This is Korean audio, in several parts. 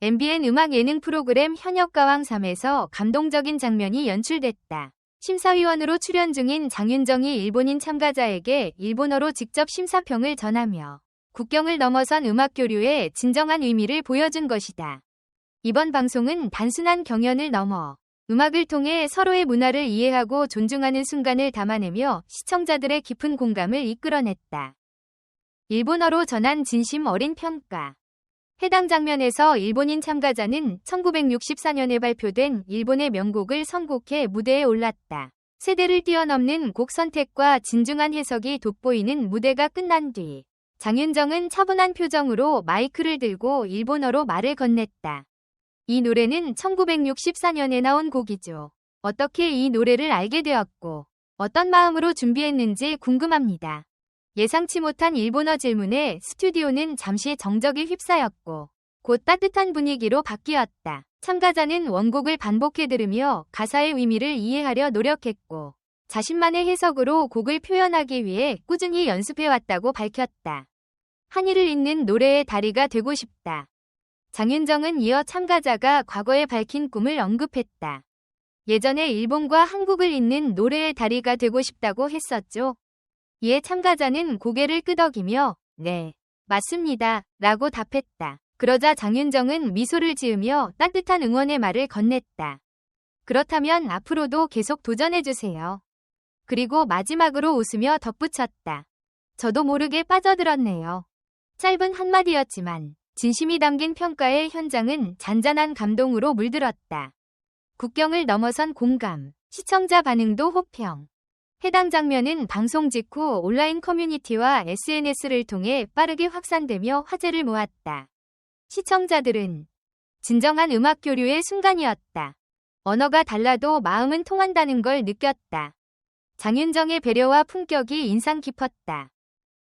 MBN 음악 예능 프로그램 현역가왕 3에서 감동적인 장면이 연출됐다. 심사위원으로 출연 중인 장윤정이 일본인 참가자에게 일본어로 직접 심사평을 전하며 국경을 넘어선 음악 교류의 진정한 의미를 보여준 것이다. 이번 방송은 단순한 경연을 넘어 음악을 통해 서로의 문화를 이해하고 존중하는 순간을 담아내며 시청자들의 깊은 공감을 이끌어냈다. 일본어로 전한 진심 어린 평가. 해당 장면에서 일본인 참가자는 1964년에 발표된 일본의 명곡을 선곡해 무대에 올랐다. 세대를 뛰어넘는 곡 선택과 진중한 해석이 돋보이는 무대가 끝난 뒤 장윤정은 차분한 표정으로 마이크를 들고 일본어로 말을 건넸다. 이 노래는 1964년에 나온 곡이죠. 어떻게 이 노래를 알게 되었고 어떤 마음으로 준비했는지 궁금합니다. 예상치 못한 일본어 질문에 스튜디오는 잠시 정적이 휩싸였고 곧 따뜻한 분위기로 바뀌었다. 참가자는 원곡을 반복해 들으며 가사의 의미를 이해하려 노력했고 자신만의 해석으로 곡을 표현하기 위해 꾸준히 연습해왔다고 밝혔다. 한이를 잇는 노래의 다리가 되고 싶다. 장윤정은 이어 참가자가 과거에 밝힌 꿈을 언급했다. 예전에 일본과 한국을 잇는 노래의 다리가 되고 싶다고 했었죠. 이에 참가자는 고개를 끄덕이며 네, 맞습니다. 라고 답했다. 그러자 장윤정은 미소를 지으며 따뜻한 응원의 말을 건넸다. 그렇다면 앞으로도 계속 도전해주세요. 그리고 마지막으로 웃으며 덧붙였다. 저도 모르게 빠져들었네요. 짧은 한마디였지만 진심이 담긴 평가의 현장은 잔잔한 감동으로 물들었다. 국경을 넘어선 공감, 시청자 반응도 호평. 해당 장면은 방송 직후 온라인 커뮤니티와 SNS를 통해 빠르게 확산되며 화제를 모았다. 시청자들은 진정한 음악 교류의 순간이었다. 언어가 달라도 마음은 통한다는 걸 느꼈다. 장윤정의 배려와 품격이 인상 깊었다.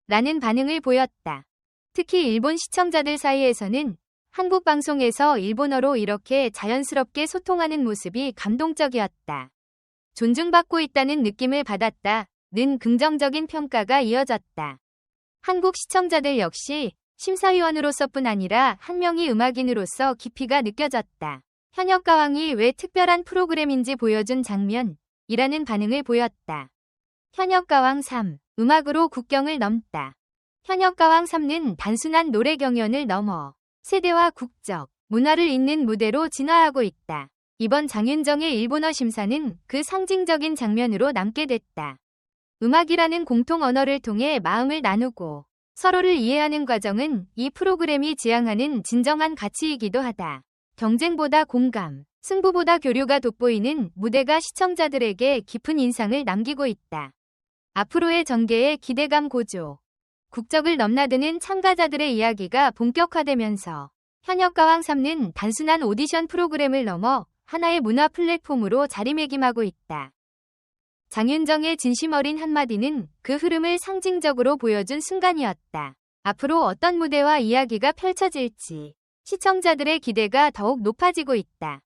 라는 반응을 보였다. 특히 일본 시청자들 사이에서는 한국 방송에서 일본어로 이렇게 자연스럽게 소통하는 모습이 감동적이었다. 존중받고 있다는 느낌을 받았다. 는 긍정적인 평가가 이어졌다. 한국 시청자들 역시 심사위원으로서뿐 아니라 한 명의 음악인으로서 깊이가 느껴졌다. 현역 가왕이 왜 특별한 프로그램인지 보여준 장면이라는 반응을 보였다. 현역 가왕 3. 음악으로 국경을 넘다. 현역 가왕 3는 단순한 노래 경연을 넘어 세대와 국적, 문화를 잇는 무대로 진화하고 있다. 이번 장윤정의 일본어 심사는 그 상징적인 장면으로 남게 됐다. 음악이라는 공통 언어를 통해 마음을 나누고 서로를 이해하는 과정은 이 프로그램이 지향하는 진정한 가치이기도 하다. 경쟁보다 공감, 승부보다 교류가 돋보이는 무대가 시청자들에게 깊은 인상을 남기고 있다. 앞으로의 전개에 기대감 고조. 국적을 넘나드는 참가자들의 이야기가 본격화되면서 현역 가왕 3는 단순한 오디션 프로그램을 넘어 하나의 문화 플랫폼으로 자리매김하고 있다. 장윤정의 진심 어린 한마디는 그 흐름을 상징적으로 보여준 순간이었다. 앞으로 어떤 무대와 이야기가 펼쳐질지 시청자들의 기대가 더욱 높아지고 있다.